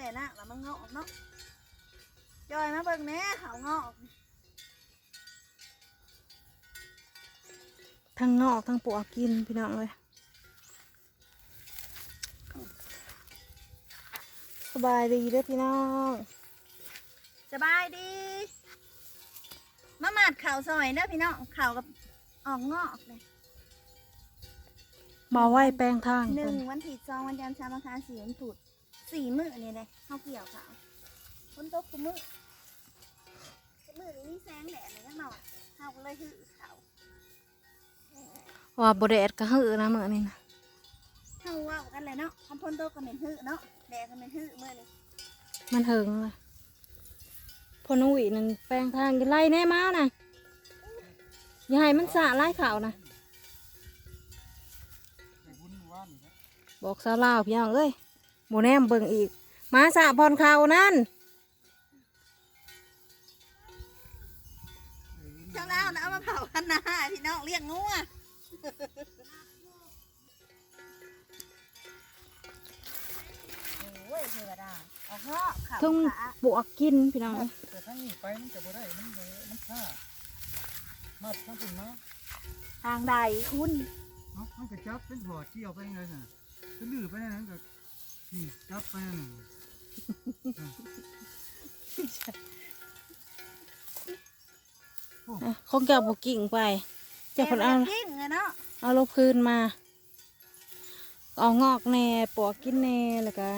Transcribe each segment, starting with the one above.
ส่นะแล้วมันงอกเนาะจอยมาเบิ่งแหน่เขางอกทั้งงอกทั้งปวกกินพี่น้องเลยสบายดีเด้อพี่น้องสบายดีมาหมาดข่าวซอยเด้อพี่น้องข่าวกับออกงอกเลยมาไหว้แป้งทางหนึ่งวันที่สองวันจันทร์สามวันอังคารสี่วันพุธ สี่มื้อนี่เลยข้าวเกี่ยวขาวคนตกคุมื้อคุมื้อนี้มีแสงแดดเลยจังหน่อยข้าวก็เลยหือขาวว่าบแดดก็หือนะเมื่อนี้นะข้าวว่ากันเลยเนาะคำพ่นโตกก็เหม็นหือเนาะแดดก็เหม็นหือมื้อนี้มันเหิงเลยพอน้องหวีนั่นแป้งทางกินไล่แน่มานะอย่าให้มันสะไล่ข่าวนะบอกสาวลาวพี่น้องเอ้ย โบแนมเบิ่งอีก มาสะพรข่าวนั่นเจ้าเล่านะเอามาเผากันนะพี่น้องเรียกงัวโอ้ยเธอดาเอาเหาะขาวทุ่งขาบวกกินพี่น้องเอ้ยแต่ทั้งนี้ไปมันจะบ่ได้มันบ่มันช้ามาทั้งคุณมาทางใดคุณเนาะมันก็จับเป็นหัวเกี่ยวไปยังไงน่ะก็ลื้อไปนั่นก็ นี่จับไปนั่นน่ะอะคงจะบวกิ่งไปเจะคนเอากิ้งไงเนาะเอาลบคืนมา เอางอกแหน่ปวกกินแหน่แล้วก็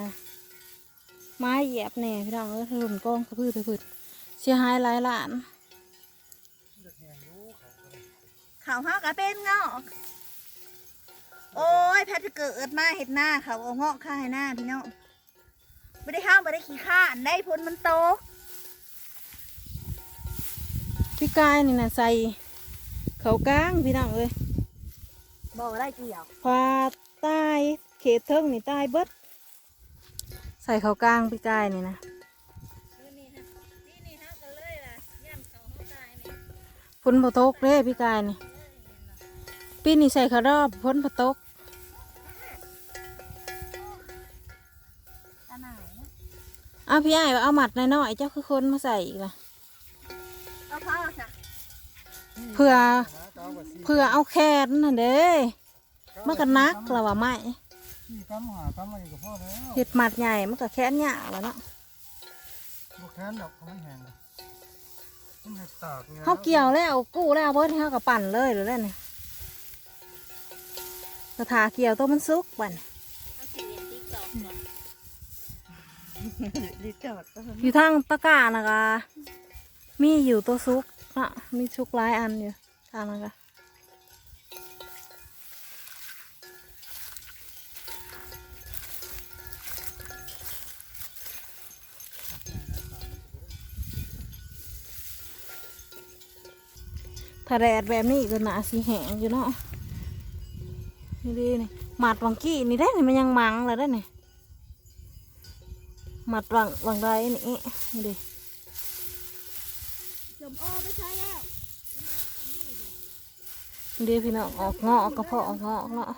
ไม้เหยียบแหน่พี่น้องเอ้ยถล่มกล้องกระพือตะพืดเสียหายหลายล้านมันจะแหงอยู่เขาก็ได้เขาเขากะเป็นเงาะ โอ้ยแพทย์เกิดมาเห็ดหน้าเขาเอาเงาะข้าให้หน้าพี่น้องไม่ได้ข้าวไม่ได้ขี้ข้านได้พ้นมันโตกพี่กายนี่นะใส่เขากลางพี่น้องเอ้ยบอกได้เกี่ยวพาใต้เขตเทิงนี่ใต้เบิดใส่เขากลางพี่กายนี่นะพ้นพอตกเด้พี่กายนี่ปีนี้ใส่ขารอบพ้นพอตก อ้าวพี่ไอ้ายว่าเอาหมัดน้อยๆเจ้าคือคนมาใส่อีกล่ะเอาพ่อจ้ะเพื่อหาเก้าว่าสี่เพื่อเอาแค่นั้นน่ะเด้มันก็นักแล้วว่าไม่สี่กำหากำอะไรก็พอแล้วเห็ดหมัดใหญ่มันก็แค่เนี้ยแล้วเนาะบ่แค้นดอกเพราะมันแห้งแล้วมันจะตากไงเขาเกี่ยวแล้วกู้แล้วเพิ่นเขาก็ปั่นเลยหรือแล้วนี่กระถาเกี่ยวตัวมันสุกปั่น อยู่ทางตะกร้านะกะมีอยู่ตัวซุกเนะมีชุกหลายอันอยู่ทางนั้นกะถ้าแดดแบบนี้ก็หนาสีแห้งอยู่เนาะ นี่ดีนี่หมัดวังกี้นี่ได้นี่มันยังมังเลยได้นี่ มัดวังวังใดนี่นี่ดิสมโอไปใช้แล้วเดี๋ยวพี่น้องออกเงาะกระเพาะออกเงาะเนาะ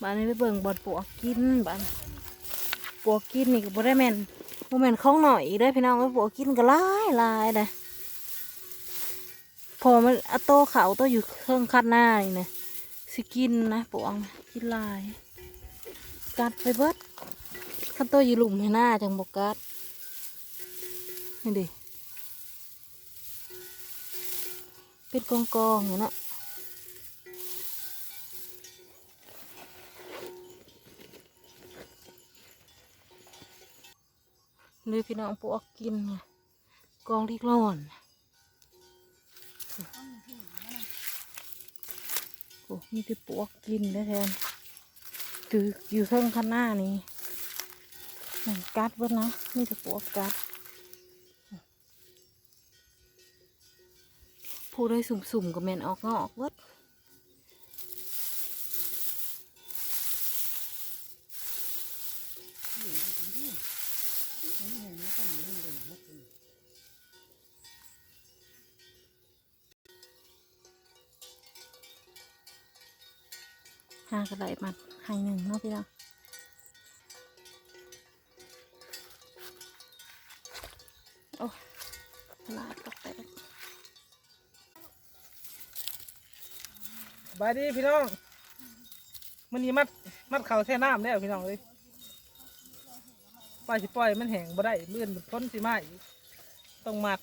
บ้านนี้ไปเบิ่งบอดปวกกินบ้านปวกกินนี่ก็บ่ได้แม่นบ่แม่นของหน่อยได้อพี่น้องไอ้ปวกกินก็หลายหลายเด้อพอมันเอาโตเขาโตอยู่เครื่องคัดหน้านี่นะสิกินนะปวงนะกินหลาย กัดไปเบิดคันโตอยู่หลุมให้หน้าจังบกัดนี่ดิเป็นกองกองๆอย่างนั้นเลยพี่น้องปวกกินไงกองที่ร้อนโอ้มีแต่ปวกกินได้แทน คืออยู่เครื่องข้างหน้านี่มันกัดเบิดนะมีแต่ปวกกัด ผู้ได้สุ่มๆกับแมนออกงอกเวิด หากระไรมัดให้หนึ่งเนาะพี่น้องโอ้ขลาตกแตกบายดีพี่น้องมันนี่มัดมัดเข่าแท่น้ำแล้วพี่น้องเลยปล่อยสิปล่อยมันแหงบ่ได้เมื่อนพ้นสิมาอีต้องมัด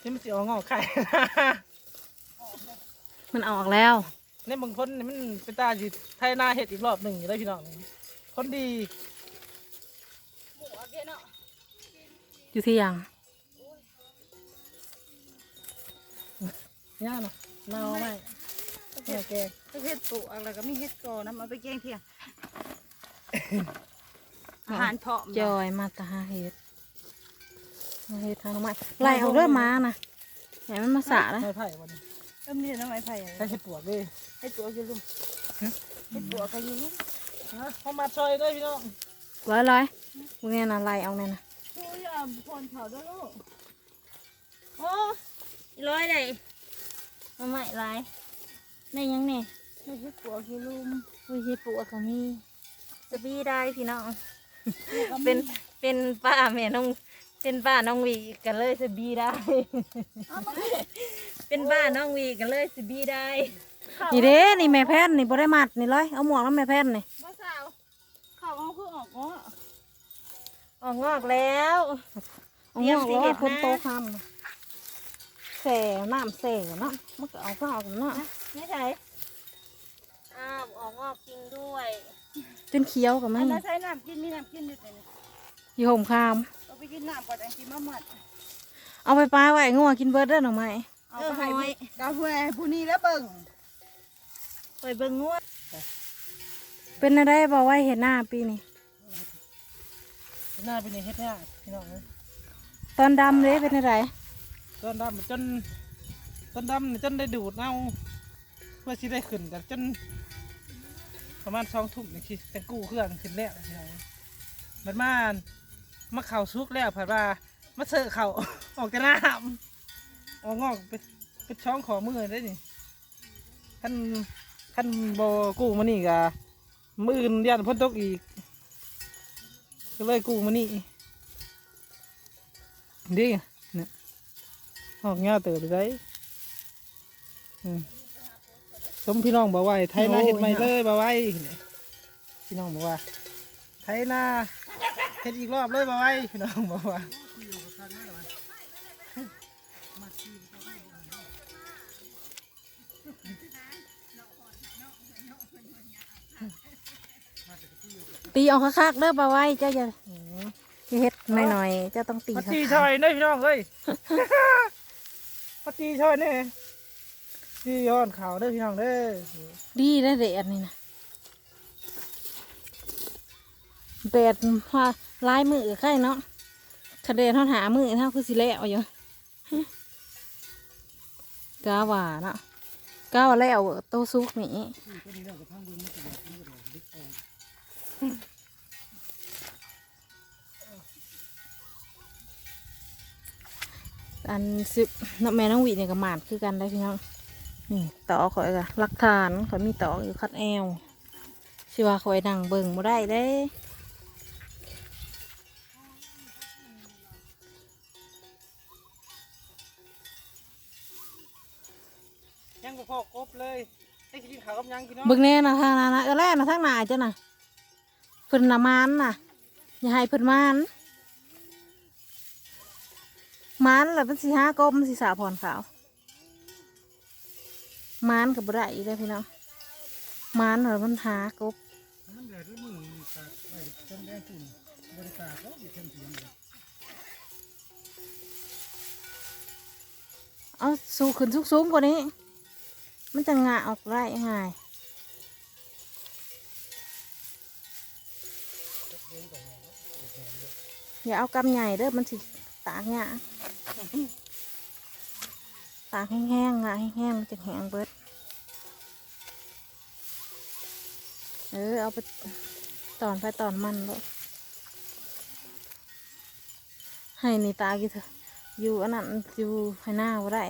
ที่มันสิออกงอกไข่ มันออกแล้ว ในบางคนนี่มันเป็นตาสิไทยนาเห็ดอีกรอบหนึ่งได้พี่น้องคนดีอยู่ที่ยังย่าเนาะนาเอาไหมแม่แกงเฮ็ดปลูกอะไรก็มีเฮ็ดกอน้ำเอาไปแกงเที่ยงอาหารเพาะจอยมาตาหาเห็ดมาเห็ดทางไม้ไล่เอาเริ่มมานะไหนมันมาสะแล้วไม่ไผ่วันนี้เริ่มนี่น้ำไม้ไผ่ใช้เห็ดปวกเลย เฮ็ดตัวอยู่ลุ่มเฮ็ดตัวก็อยู่ลุ่มนะเขามาซอยด้วยพี่น้องร้อยร้อยมึงเนี่ยนะไล่เอาเนี่ยนะโอ้ยอะพรเขาด้วยลูกโอ้ยร้อยได้มาใหม่หลายได้ยังเนี่ยได้เฮ็ดตัวอยู่ลุ่มอุ้ยเห็ดปวกก็มีจะบีได้พี่น้อง เป็นเป็นป้าแม่น้องเป็นป้าน้องวีกันเลยจะบีได้ เป็นป้าน้องวีกันเลยจะบีได้ นี่เด้นี่แม่แพทย์นี่บ่ได้มัดนี่เลยเอาหมวกแล้วแม่แพทย์นี่บ่สาวเขาเอาคือออกอ๋อออกงอกแล้วออกงอกแล้วคนโตคำแส่น้ำแส่เนาะมันก็เอาก็ออกเนาะนี่ไงอ้าวออกงอกจริงด้วยเป็นเขียวกับอัมันนนั้นใช้น้ำกินมีน้ำกินอยู่แต่นี่อยู่ห่มคามเอาไปกินน้ำก่อนอันกินมาหมดเอาไปปลาไว้งัวกินเบิร์ดเด้อหน่อไม้เอาไปให้ผู้กาแฟผู้นี้แล้วเบิ่ง ไปเบิ่งงัวเป็นอะไรบอกไว้เห็นหน้าปีนี้หน้าเป็นเห็ดเนี่ยพี่น้องเลยตอนดำเลยเป็นอะไรต้นดำจนต้นดำนี่จนได้ดูดเอาเพื่อที่ได้ขึ้นกันจน ประมาณสองทุ่มนี่คือแต่กู้เครื่องขึ้นแล้วพี่น้องมันมามาเข่าซุกแล้วผ่านว่ามาเสอะเข่า ออกจากน้ำออกงอกเป็นเป็นช่องขอมือได้นี่ขั้น ขั้นโบกู้มานี่กะมืออื่นยันพ้นตกอีกก็เลยกู้มานี่ดีเนี่ยออกเงาเติบไปได้อืมสมพี่น้องบอกว่าให้ไทยนาเห็ดใหม่เลยบอกไว้เนี่ยพี่น้องบอกว่าไทยนาเห็ดอีกรอบเลยบอกไว้พี่น้องบอกว่า ตีเอาคักๆเด้อปลาไว้เจ้าอย่าอย่าเฮ็ดหน่อยๆเจ้าต้องตีมาคักตีชอยเด้อพี่น้องเลยมาตีชอยเนี่ยตีย้อนข่าวเด้อพี่น้องเด้อๆดีได้อเด็ดนี่นะแดดว่าลายมือใกล้เนาะคะแนนเท่าหามือเท่าคือสิแล้วอยู่กาว่าเนาะกาว่าแล้วโตซุกนี่อั นสิบน้ำแม่น้องหวีเนี่ยกับหมาดคือกันได้พี่น้องนี่ต่อข่อยกะหลักฐานข่อยมีต่ออยู่คัดแอวสิว่าข่อยนั่งเบิ่งบ่ได้เด้ยังบ่พอกบเลยได้กินข้าวกับยังพี่น้องเบิ่งแน่นะทางนั้นนะเออแรกนะทางหน้าจ้ะน่ะ เพิ่นละมานน่ะ อย่าให้เพิ่นมานมานแล้วเป็นสิหากบมันสิสาพรขาวมานกับบ่ได้อีกแล้พี่น้องมานแล้วมันหากบมันแดดด้วยมือตากไว้จนแดงฝุ่นบริการก็อยู่เต็มเสียงเลยเอาสูงขึ้นสูงๆกว่านี้ มันจะงะออกได้ง่าย อย่าเอากำใหญ่เด้อมันสิตากหยตากแห้งๆงะแห้งๆมันจะแห้งเบิดเออเอาไปตอนไปตอนมันเลยให้นี่ตากอยู่เถอะอยู่อันนั้นอยู่ให้หน้าบ่ได้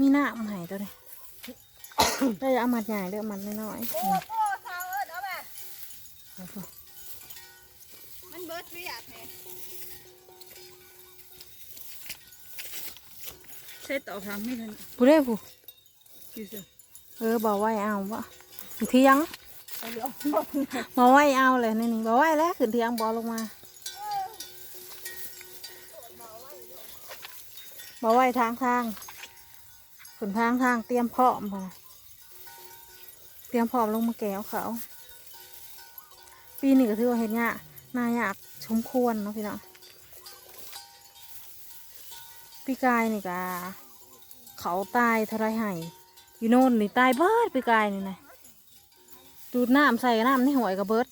มีหน้ามันหายตัวนี้เราจะเอามัดใหญ่เด้อมัดน้อยๆ โอ้โอ้สาวเอิ้นเอาแบบมันเบิดเวียดแท้ใช้ต่อทางไม่ทันผู้ได้ผู้กี่เสือเออบอกไว้เอาวะอยู่เที่ยงเอาเดี๋ยวบอกไว้เอาเลยนี่นี่บอกไว้แล้วขึ้นเที่ยงบอลงมาบอกไว้ทางทางขึ้นทางทางเตรียมพร้อมพอเตรียมพร้อมลงมาแก้วเขา ปีนี้ก็ถือว่าเห็นยาก น่ายากชมควรเนาะพี่น้องปีกายนี่กะเขาตายเท่าไรให้อยู่โน่นนี่ตายเบิดปีกายนี่นะดูดน้ำใส่น้ำในห่วยกับเบิด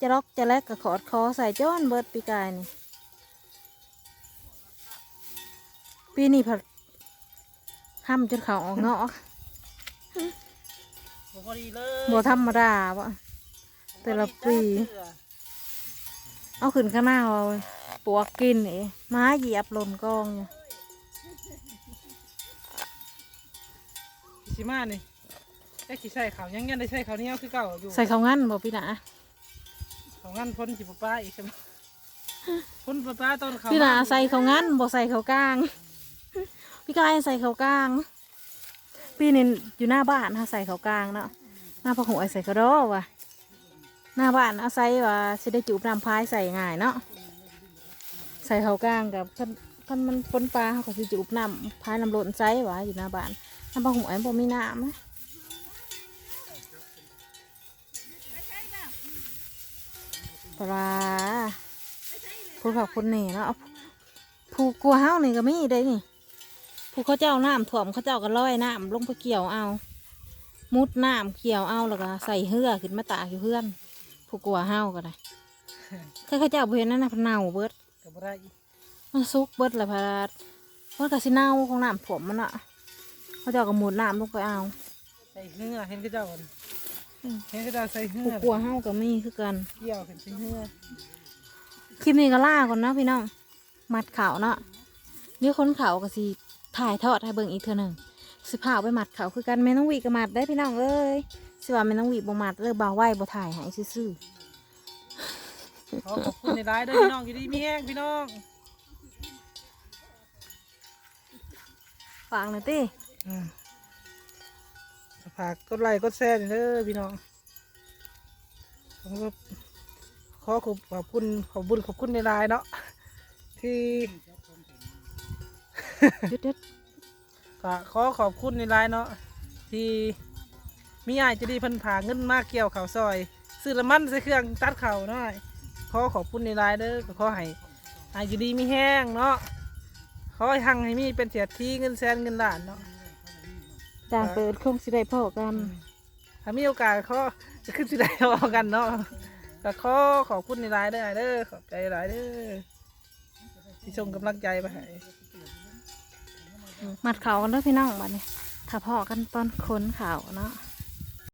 จะล็อกจะแลกกับขอดคอใส่จ้อนเบิดปีกายนี่ปีนี้ผัดห้ำจนเขาออกเงาะบ่พอดีเลยบัวธรรมดาวะแต่ละปี เอาขึ้นข้างหน้าเอาปวกกินนี่ม้าเหยียบหล่นกองอยู่สิมานี่ไอ้ขี้ใส่ขาวยังยังได้ใส่ขาวเหนี้ยวคือเก่าอยู่ใส่เขาวงั้นบ่พี่หนาของงั้นพ้นสิบป้าอีกใช่ไหมพ้นป้าป้าต้นเขาพี่หนาใส่เขาวงั้นบ่ใส่เขาวกลาง พี่กายใส่เขาวกลาง ปีนี้อยู่หน้าบ้านนะใส่เขาวกลางเนาะหน้าพะหัวใส่กระดอว่ะ หน้าบ้านเอาใส่ว่าสิได้จูบน้ำพายใส่ง่ายเนาะใส่เขากลางกับคันคันมันฝนปลาเขาก็สิจูบน้ำพายน้ำล้นใส่ว่ะอยู่หน้าบ้านน้ำพะหัวบ่มีน้ำนะปลาผู้ผักคนเหน่เนาะผู้กลัวเฮานี่ก็มีได้นี่ผู้เขาเจ้าน้ำถ่วมเขาเจ้าก็ลอยน้ำลงไปเกี่ยวเอา มุดน้ำเกี่ยวเอาแล้วก็ใส่เหือขึ้นมาตากอยู่เพื่อน ผู้กลัวเฮาก็ได้เคยเขาเจ้าบ่เห็นนั่นนะเพนเน่าเบิดกับอะไรอีกมันซุกเบิดละพารามันก็สิเน่าของน้ำถ่วมมันอะ เขาเจ้าก็มุดน้ำลงไปเอาใส่เหือเห็นก็เจ้าก่อนอืมเห็นก็เจ้าใส่เหืผู้อกลัวเฮาก็มีคือกัน เกี่ยวขึ้นใส่เหือคลิปนี้ก็ล่าก่อนเนาะพี่น้อง มัดเขาเนาะเดี๋ยวคนเขาก็สิถ่ายทอดให้เบิ่งอีกเทื่อหนึ่งสิพาเอาไปมัดเขาคือกันแม่น้องหวีก็มัดได้พี่น้องเอ้ย สิว่าแม่น้องหวีบ่มัดเลยบ่าวไหวบ่ถ่ายให้ซื่อขอขอบคุณในร้ายด้วยพี่น้องอยู่ดีมีแห้งพี่น้องๆฝากหน่อยติอืมฝากกดไลค์กดแชร์หน่อยเด้อพี่น้องผมก็ขอขอบขอบคุณขอบบุญขอบคุณในร้ายเนาะที่หยุดเด็ดก็ขอขอบคุณในไลน์เนาะที่ มีอายจะดีเพิ่นผาเงินมากเกี่ยวเขาวซอย ซื้อละมันใส่เครื่องตัดเข่าวหน่อยขอขอบคุณในไลน์เด้อก็ขอให้อายจะดีมีแห้งเนาะขอให้หังให้มีเป็นเสียทีเงินแสนเงินล้านเนาะจางเปิดคงสิได้พอกัน ถ้ามีโอกาสขอจะขึ้นสิได้ออกกันเนาะก็ขอขอบคุณในไลน์เด้ออ้ายเด้อ ขอบใจหลายเด้อที่ส่งกำลังใจมาให้มัดเขากันเด้อพี่น้องบัดนี้ถ้าพอกันตอนขนเขาเนาะ